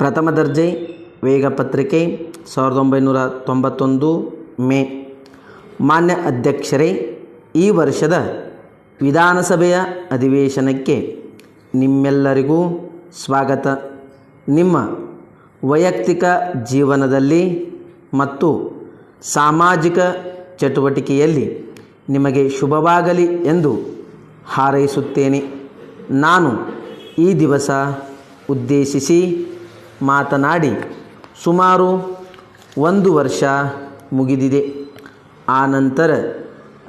ಪ್ರಥಮ ದರ್ಜೆ ವೇಗ ಪತ್ರಿಕೆ ಸಾವಿರದ ಒಂಬೈನೂರ ತೊಂಬತ್ತೊಂದು ಮೇ. ಮಾನ್ಯ ಅಧ್ಯಕ್ಷರೇ, ಈ ವರ್ಷದ ವಿಧಾನಸಭೆಯ ಅಧಿವೇಶನಕ್ಕೆ ನಿಮ್ಮೆಲ್ಲರಿಗೂ ಸ್ವಾಗತ. ನಿಮ್ಮ ವೈಯಕ್ತಿಕ ಜೀವನದಲ್ಲಿ ಮತ್ತು ಸಾಮಾಜಿಕ ಚಟುವಟಿಕೆಯಲ್ಲಿ ನಿಮಗೆ ಶುಭವಾಗಲಿ ಎಂದು ಹಾರೈಸುತ್ತೇನೆ. ನಾನು ಈ ದಿವಸ ಉದ್ದೇಶಿಸಿ ಮಾತನಾಡಿ, ಸುಮಾರು ಒಂದು ವರ್ಷ ಮುಗಿದಿದೆ. ಆ ನಂತರ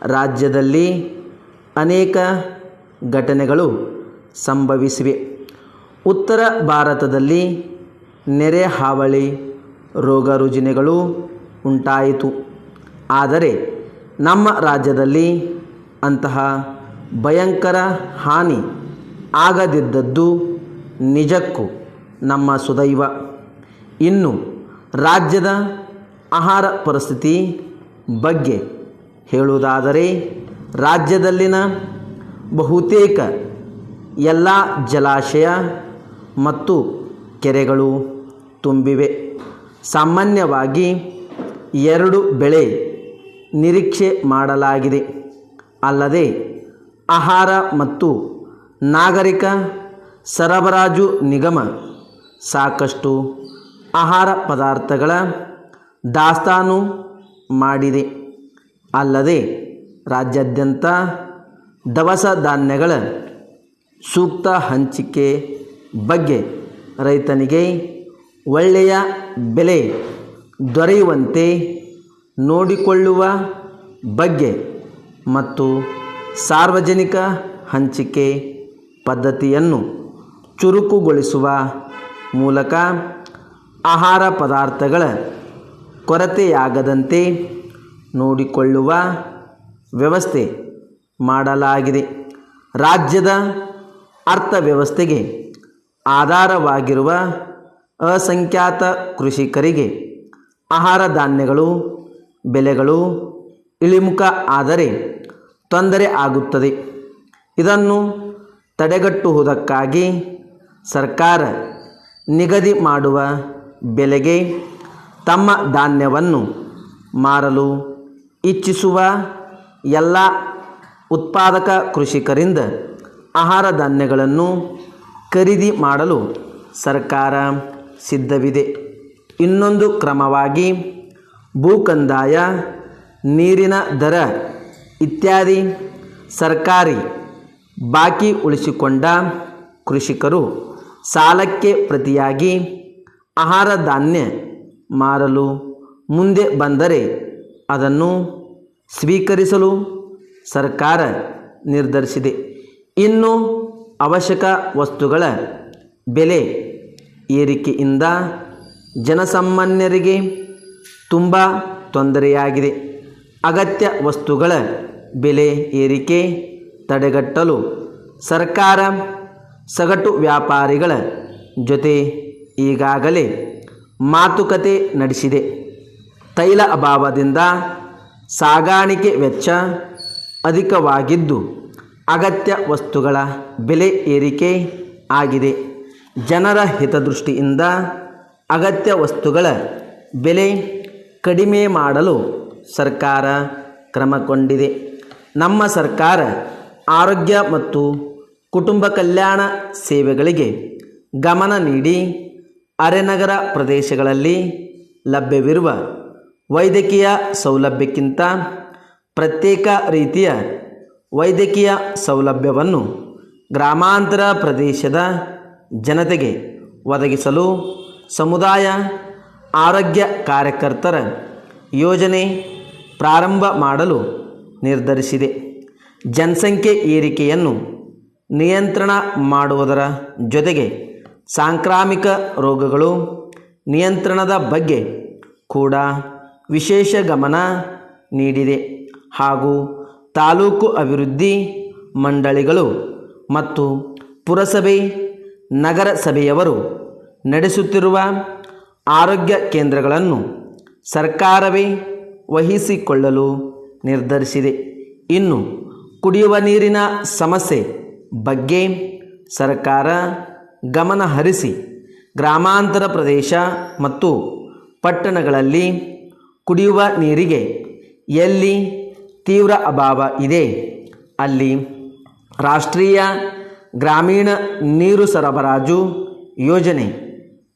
ರಾಜ್ಯದಲ್ಲಿ ಅನೇಕ ಘಟನೆಗಳು ಸಂಭವಿಸಿವೆ. ಉತ್ತರ ಭಾರತದಲ್ಲಿ ನೆರೆ ಹಾವಳಿ, ರೋಗ ರುಜಿನಗಳು ಉಂಟಾಯಿತು. ಆದರೆ ನಮ್ಮ ರಾಜ್ಯದಲ್ಲಿ ಅಂತಹ ಭಯಂಕರ ಹಾನಿ ಆಗದಿದ್ದದ್ದು ನಿಜಕ್ಕೂ ನಮ್ಮ ಸುದೈವ. ಇನ್ನು ರಾಜ್ಯದ ಆಹಾರ ಪರಿಸ್ಥಿತಿ ಬಗ್ಗೆ ಹೇಳುವುದಾದರೆ ರಾಜ್ಯದಲ್ಲಿನ ಬಹುತೇಕ ಎಲ್ಲ ಜಲಾಶಯ ಮತ್ತು ಕೆರೆಗಳು ತುಂಬಿವೆ. ಸಾಮಾನ್ಯವಾಗಿ ಎರಡು ಬೆಳೆ ನಿರೀಕ್ಷೆ ಮಾಡಲಾಗಿದೆ. ಅಲ್ಲದೆ ಆಹಾರ ಮತ್ತು ನಾಗರಿಕ ಸರಬರಾಜು ನಿಗಮ ಸಾಕಷ್ಟು ಆಹಾರ ಪದಾರ್ಥಗಳ ದಾಸ್ತಾನು ಮಾಡಿದೆ. ಅಲ್ಲದೆ ರಾಜ್ಯಾದ್ಯಂತ ದವಸ ಧಾನ್ಯಗಳ ಸೂಕ್ತ ಹಂಚಿಕೆ ಬಗ್ಗೆ ರೈತನಿಗೆ ಒಳ್ಳೆಯ ಬೆಲೆ ದೊರೆಯುವಂತೆ ನೋಡಿಕೊಳ್ಳುವ ಬಗ್ಗೆ ಮತ್ತು ಸಾರ್ವಜನಿಕ ಹಂಚಿಕೆ ಪದ್ಧತಿಯನ್ನು ಚುರುಕುಗೊಳಿಸುವ ಮೂಲಕ ಆಹಾರ ಪದಾರ್ಥಗಳ ಕೊರತೆಯಾಗದಂತೆ ನೋಡಿಕೊಳ್ಳುವ ವ್ಯವಸ್ಥೆ ಮಾಡಲಾಗಿದೆ. ರಾಜ್ಯದ ಅರ್ಥವ್ಯವಸ್ಥೆಗೆ ಆಧಾರವಾಗಿರುವ ಅಸಂಖ್ಯಾತ ಕೃಷಿಕರಿಗೆ ಆಹಾರ ಧಾನ್ಯಗಳು ಬೆಲೆಗಳು ಇಳಿಮುಖ ಆದರೆ ತೊಂದರೆ ಆಗುತ್ತದೆ. ಇದನ್ನು ತಡೆಗಟ್ಟುವುದಕ್ಕಾಗಿ ಸರ್ಕಾರ ನಿಗದಿ ಮಾಡುವ ಬೆಲೆಗೆ ತಮ್ಮ ಧಾನ್ಯವನ್ನು ಮಾರಲು ಇಚ್ಛಿಸುವ ಎಲ್ಲ ಉತ್ಪಾದಕ ಕೃಷಿಕರಿಂದ ಆಹಾರ ಧಾನ್ಯಗಳನ್ನು ಖರೀದಿ ಮಾಡಲು ಸರ್ಕಾರ ಸಿದ್ಧವಿದೆ. ಇನ್ನೊಂದು ಕ್ರಮವಾಗಿ ಭೂಕಂದಾಯ, ನೀರಿನ ದರ ಇತ್ಯಾದಿ ಸರ್ಕಾರಿ ಬಾಕಿ ಉಳಿಸಿಕೊಂಡ ಕೃಷಿಕರು ಸಾಲಕ್ಕೆ ಪ್ರತಿಯಾಗಿ ಆಹಾರ ಧಾನ್ಯ ಮಾರಲು ಮುಂದೆ ಬಂದರೆ ಅದನ್ನು ಸ್ವೀಕರಿಸಲು ಸರ್ಕಾರ ನಿರ್ಧರಿಸಿದೆ. ಇನ್ನು ಅವಶ್ಯಕ ವಸ್ತುಗಳ ಬೆಲೆ ಏರಿಕೆಯಿಂದ ಜನಸಾಮಾನ್ಯರಿಗೆ ತುಂಬ ತೊಂದರೆಯಾಗಿದೆ. ಅಗತ್ಯ ವಸ್ತುಗಳ ಬೆಲೆ ಏರಿಕೆ ತಡೆಗಟ್ಟಲು ಸರ್ಕಾರ ಸಗಟು ವ್ಯಾಪಾರಿಗಳ ಜೊತೆ ಈಗಾಗಲೇ ಮಾತುಕತೆ ನಡೆಸಿದೆ. ತೈಲ ಅಭಾವದಿಂದ ಸಾಗಾಣಿಕೆ ವೆಚ್ಚ ಅಧಿಕವಾಗಿದ್ದು, ಅಗತ್ಯ ವಸ್ತುಗಳ ಬೆಲೆ ಏರಿಕೆ ಆಗಿದೆ. ಜನರ ಹಿತದೃಷ್ಟಿಯಿಂದ ಅಗತ್ಯ ವಸ್ತುಗಳ ಬೆಲೆ ಕಡಿಮೆ ಮಾಡಲು ಸರ್ಕಾರ ಕ್ರಮಗೊಂಡಿದೆ ನಮ್ಮ ಸರ್ಕಾರ ಆರೋಗ್ಯ ಮತ್ತು ಕುಟುಂಬ ಕಲ್ಯಾಣ ಸೇವೆಗಳಿಗೆ ಗಮನ ನೀಡಿ ಅರೆನಗರ ಪ್ರದೇಶಗಳಲ್ಲಿ ಲಭ್ಯವಿರುವ ವೈದ್ಯಕೀಯ ಸೌಲಭ್ಯಕ್ಕಿಂತ ಪ್ರತ್ಯೇಕ ರೀತಿಯ ವೈದ್ಯಕೀಯ ಸೌಲಭ್ಯವನ್ನು ಗ್ರಾಮಾಂತರ ಪ್ರದೇಶದ ಜನತೆಗೆ ಒದಗಿಸಲು ಸಮುದಾಯ ಆರೋಗ್ಯ ಕಾರ್ಯಕರ್ತರ ಯೋಜನೆ ಪ್ರಾರಂಭ ಮಾಡಲು ನಿರ್ಧರಿಸಿದೆ. ಜನಸಂಖ್ಯೆ ಏರಿಕೆಯನ್ನು ನಿಯಂತ್ರಣ ಮಾಡುವುದರ ಜೊತೆಗೆ ಸಾಂಕ್ರಾಮಿಕ ರೋಗಗಳು ನಿಯಂತ್ರಣದ ಬಗ್ಗೆ ಕೂಡ ವಿಶೇಷ ಗಮನ ನೀಡಿದೆ. ಹಾಗೂ ತಾಲೂಕು ಅಭಿವೃದ್ಧಿ ಮಂಡಳಿಗಳು ಮತ್ತು ಪುರಸಭೆ, ನಗರಸಭೆಯವರು ನಡೆಸುತ್ತಿರುವ ಆರೋಗ್ಯ ಕೇಂದ್ರಗಳನ್ನು ಸರ್ಕಾರವೇ ವಹಿಸಿಕೊಳ್ಳಲು ನಿರ್ಧರಿಸಿದೆ. ಇನ್ನು ಕುಡಿಯುವ ನೀರಿನ ಸಮಸ್ಯೆ ಬಗ್ಗೆ ಸರ್ಕಾರ ಗಮನ ಹರಿಸಿ ಗ್ರಾಮಾಂತರ ಪ್ರದೇಶ ಮತ್ತು ಪಟ್ಟಣಗಳಲ್ಲಿ ಕುಡಿಯುವ ನೀರಿಗೆ ಎಲ್ಲಿ ತೀವ್ರ ಅಭಾವ ಇದೆ, ಅಲ್ಲಿ ರಾಷ್ಟ್ರೀಯ ಗ್ರಾಮೀಣ ನೀರು ಸರಬರಾಜು ಯೋಜನೆ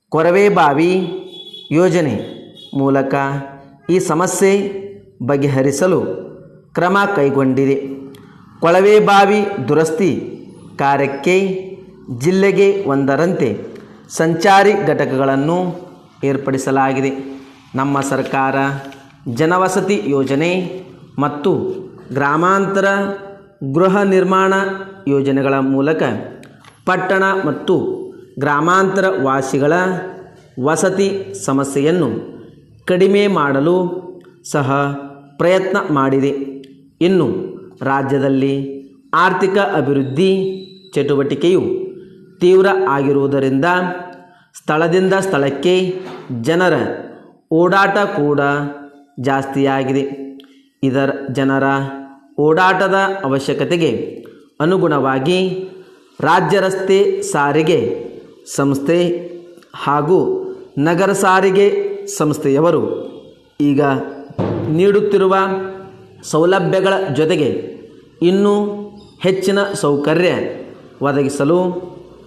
ಕೊರವೆಬಾವಿ ಯೋಜನೆ ಮೂಲಕ ಈ ಸಮಸ್ಯೆ ಬಗೆಹರಿಸಲು ಕ್ರಮ ಕೈಗೊಂಡಿದೆ. ಕೊಳವೆಬಾವಿ ದುರಸ್ತಿ ಕಾರ್ಯಕ್ಕೆ ಜಿಲ್ಲೆಗೆ ಒಂದರಂತೆ ಸಂಚಾರಿ ಘಟಕಗಳನ್ನು ಏರ್ಪಡಿಸಲಾಗಿದೆ. ನಮ್ಮ ಸರ್ಕಾರ ಜನವಸತಿ ಯೋಜನೆ ಮತ್ತು ಗ್ರಾಮಾಂತರ ಗೃಹ ನಿರ್ಮಾಣ ಯೋಜನೆಗಳ ಮೂಲಕ ಪಟ್ಟಣ ಮತ್ತು ಗ್ರಾಮಾಂತರ ವಾಸಿಗಳ ವಸತಿ ಸಮಸ್ಯೆಯನ್ನು ಕಡಿಮೆ ಮಾಡಲು ಸಹ ಪ್ರಯತ್ನ ಮಾಡಿದೆ. ಇನ್ನು ರಾಜ್ಯದಲ್ಲಿ ಆರ್ಥಿಕ ಅಭಿವೃದ್ಧಿ ಚಟುವಟಿಕೆಯು ತೀವ್ರ ಆಗಿರುವುದರಿಂದ ಸ್ಥಳದಿಂದ ಸ್ಥಳಕ್ಕೆ ಜನರ ಓಡಾಟ ಕೂಡ ಜಾಸ್ತಿಯಾಗಿದೆ. ಇದರ ಜನರ ಓಡಾಟದ ಅವಶ್ಯಕತೆಗೆ ಅನುಗುಣವಾಗಿ ರಾಜ್ಯ ರಸ್ತೆ ಸಾರಿಗೆ ಸಂಸ್ಥೆ ಹಾಗೂ ನಗರ ಸಾರಿಗೆ ಸಂಸ್ಥೆಯವರು ಈಗ ನೀಡುತ್ತಿರುವ ಸೌಲಭ್ಯಗಳ ಜೊತೆಗೆ ಇನ್ನೂ ಹೆಚ್ಚಿನ ಸೌಕರ್ಯ ಒದಗಿಸಲು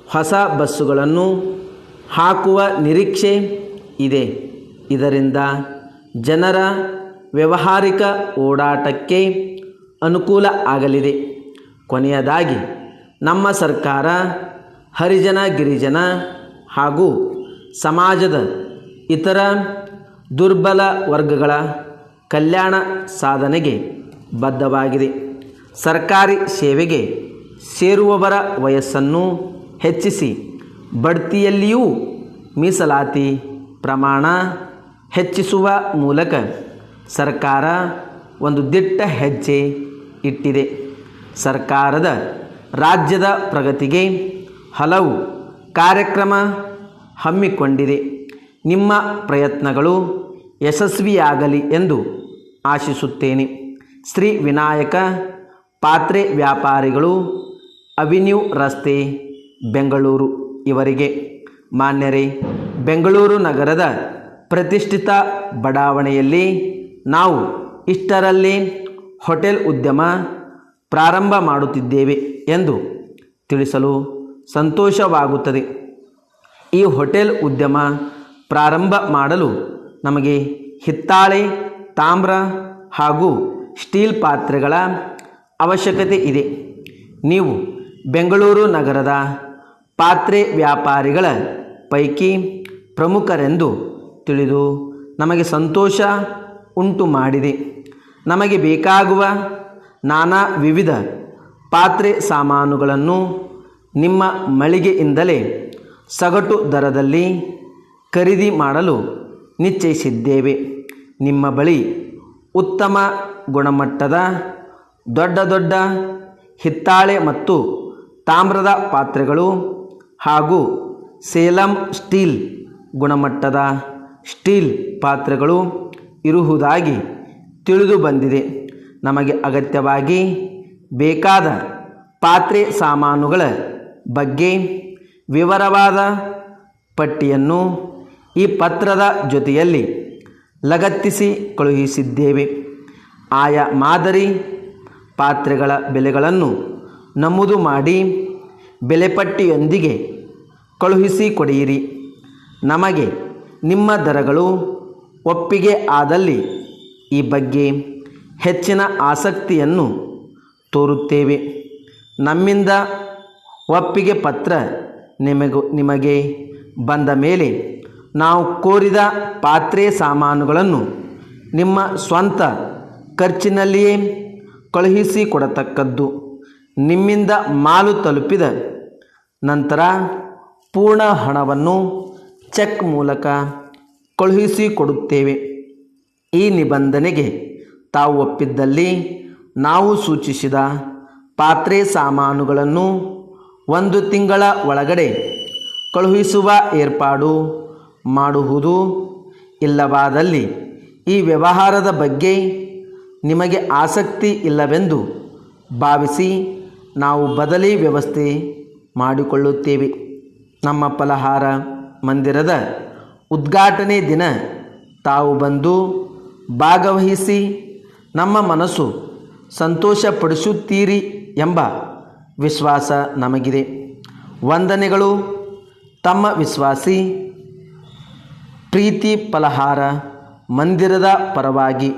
ಹೊಸ ಬಸ್ಸುಗಳನ್ನು ಹಾಕುವ ನಿರೀಕ್ಷೆ ಇದೆ. ಇದರಿಂದ ಜನರ ವ್ಯಾವಹಾರಿಕ ಓಡಾಟಕ್ಕೆ ಅನುಕೂಲ ಆಗಲಿದೆ. ಕೊನೆಯದಾಗಿ, ನಮ್ಮ ಸರ್ಕಾರ ಹರಿಜನ, ಗಿರಿಜನ ಹಾಗೂ ಸಮಾಜದ ಇತರ ದುರ್ಬಲ ವರ್ಗಗಳ ಕಲ್ಯಾಣ ಸಾಧನೆಗೆ ಬದ್ಧವಾಗಿದೆ. ಸರ್ಕಾರಿ ಸೇವೆಗೆ ಸೇರುವವರ ವಯಸ್ಸನ್ನು ಹೆಚ್ಚಿಸಿ, ಬಡ್ತಿಯಲ್ಲಿಯೂ ಮೀಸಲಾತಿ ಪ್ರಮಾಣ ಹೆಚ್ಚಿಸುವ ಮೂಲಕ ಸರ್ಕಾರ ಒಂದು ದಿಟ್ಟ ಹೆಜ್ಜೆ ಇಟ್ಟಿದೆ. ಸರ್ಕಾರದ ರಾಜ್ಯದ ಪ್ರಗತಿಗೆ ಹಲವು ಕಾರ್ಯಕ್ರಮ ಹಮ್ಮಿಕೊಂಡಿದೆ. ನಿಮ್ಮ ಪ್ರಯತ್ನಗಳು ಯಶಸ್ವಿಯಾಗಲಿ ಎಂದು ಆಶಿಸುತ್ತೇನೆ. ಶ್ರೀ ವಿನಾಯಕ ಪಾತ್ರೆ ವ್ಯಾಪಾರಿಗಳು ಅವಿನ್ಯೂ ರಸ್ತೆ, ಬೆಂಗಳೂರು ಇವರಿಗೆ. ಮಾನ್ಯರೇ, ಬೆಂಗಳೂರು ನಗರದ ಪ್ರತಿಷ್ಠಿತ ಬಡಾವಣೆಯಲ್ಲಿ ನಾವು ಇಷ್ಟರಲ್ಲಿ ಹೋಟೆಲ್ ಉದ್ಯಮ ಪ್ರಾರಂಭ ಮಾಡುತ್ತಿದ್ದೇವೆ ಎಂದು ತಿಳಿಸಲು ಸಂತೋಷವಾಗುತ್ತದೆ. ಈ ಹೋಟೆಲ್ ಉದ್ಯಮ ಪ್ರಾರಂಭ ಮಾಡಲು ನಮಗೆ ಹಿತ್ತಾಳೆ, ತಾಮ್ರ ಹಾಗೂ ಸ್ಟೀಲ್ ಪಾತ್ರೆಗಳ ಅವಶ್ಯಕತೆ ಇದೆ. ನೀವು ಬೆಂಗಳೂರು ನಗರದ ಪಾತ್ರೆ ವ್ಯಾಪಾರಿಗಳ ಪೈಕಿ ಪ್ರಮುಖರೆಂದು ತಿಳಿದು ನಮಗೆ ಸಂತೋಷ ಉಂಟು ಮಾಡಿದೆ. ನಮಗೆ ಬೇಕಾಗುವ ನಾನಾ ವಿವಿಧ ಪಾತ್ರೆ ಸಾಮಾನುಗಳನ್ನು ನಿಮ್ಮ ಮಳಿಗೆಯಿಂದಲೇ ಸಗಟು ದರದಲ್ಲಿ ಖರೀದಿ ಮಾಡಲು ನಿಶ್ಚಯಿಸಿದ್ದೇವೆ. ನಿಮ್ಮ ಬಳಿ ಉತ್ತಮ ಗುಣಮಟ್ಟದ ದೊಡ್ಡ ದೊಡ್ಡ ಹಿತ್ತಾಳೆ ಮತ್ತು ತಾಮ್ರದ ಪಾತ್ರೆಗಳು ಹಾಗೂ ಸೇಲಂ ಸ್ಟೀಲ್ ಗುಣಮಟ್ಟದ ಸ್ಟೀಲ್ ಪಾತ್ರೆಗಳು ಇರುವುದಾಗಿ ತಿಳಿದು ಬಂದಿದೆ. ನಮಗೆ ಅಗತ್ಯವಾಗಿ ಬೇಕಾದ ಪಾತ್ರೆ ಸಾಮಾನುಗಳ ಬಗ್ಗೆ ವಿವರವಾದ ಪಟ್ಟಿಯನ್ನು ಈ ಪತ್ರದ ಜೊತೆಯಲ್ಲಿ ಲಗತ್ತಿಸಿ ಕಳುಹಿಸಿದ್ದೇವೆ. ಆಯಾ ಮಾದರಿ ಪಾತ್ರೆಗಳ ಬೆಲೆಗಳನ್ನು ನಮೂದು ಮಾಡಿ ಬೆಲೆಪಟ್ಟಿಯೊಂದಿಗೆ ಕಳುಹಿಸಿಕೊಡಿಯಿರಿ ನಮಗೆ ನಿಮ್ಮ ದರಗಳು ಒಪ್ಪಿಗೆ ಆದಲ್ಲಿ ಈ ಬಗ್ಗೆ ಹೆಚ್ಚಿನ ಆಸಕ್ತಿಯನ್ನು ತೋರುತ್ತೇವೆ. ನಮ್ಮಿಂದ ಒಪ್ಪಿಗೆ ಪತ್ರ ನಿಮಗೂ, ನಿಮಗೆ ಬಂದ ಮೇಲೆ ನಾವು ಕೋರಿದ ಪಾತ್ರೆ ಸಾಮಾನುಗಳನ್ನು ನಿಮ್ಮ ಸ್ವಂತ ಖರ್ಚಿನಲ್ಲಿಯೇ ಕಳುಹಿಸಿಕೊಡತಕ್ಕದ್ದು ನಿಮ್ಮಿಂದ ಮಾಲು ತಲುಪಿದ. ನಂತರ ಪೂರ್ಣ ಹಣವನ್ನು ಚೆಕ್ ಮೂಲಕ ಕಳುಹಿಸಿಕೊಡುತ್ತೇವೆ ಈ ನಿಬಂಧನೆಗೆ ತಾವು ಒಪ್ಪಿದ್ದಲ್ಲಿ ನಾವು ಸೂಚಿಸಿದ ಪಾತ್ರೆ ಸಾಮಾನುಗಳನ್ನು ಒಂದು ತಿಂಗಳ ಒಳಗಡೆ ಕಳುಹಿಸುವ ಏರ್ಪಾಡು ಮಾಡುವುದು ಇಲ್ಲವಾದಲ್ಲಿ ಈ ವ್ಯವಹಾರದ ಬಗ್ಗೆ ನಿಮಗೆ ಆಸಕ್ತಿ ಇಲ್ಲವೆಂದು ಭಾವಿಸಿ ನಾವು ಬದಲಿ ವ್ಯವಸ್ಥೆ ಮಾಡಿಕೊಳ್ಳುತ್ತೇವೆ. ನಮ್ಮ ಫಲಹಾರ ಮಂದಿರದ ಉದ್ಘಾಟನೆ ದಿನ ತಾವು ಬಂದು ಭಾಗವಹಿಸಿ ನಮ್ಮ ಮನಸ್ಸು ಸಂತೋಷಪಡಿಸುತ್ತೀರಿ ಎಂಬ ವಿಶ್ವಾಸ ನಮಗಿದೆ. ವಂದನೆಗಳು. ತಮ್ಮ ವಿಶ್ವಾಸಿ ಪ್ರೀತಿ ಫಲಹಾರ ಮಂದಿರದ ಪರವಾಗಿ.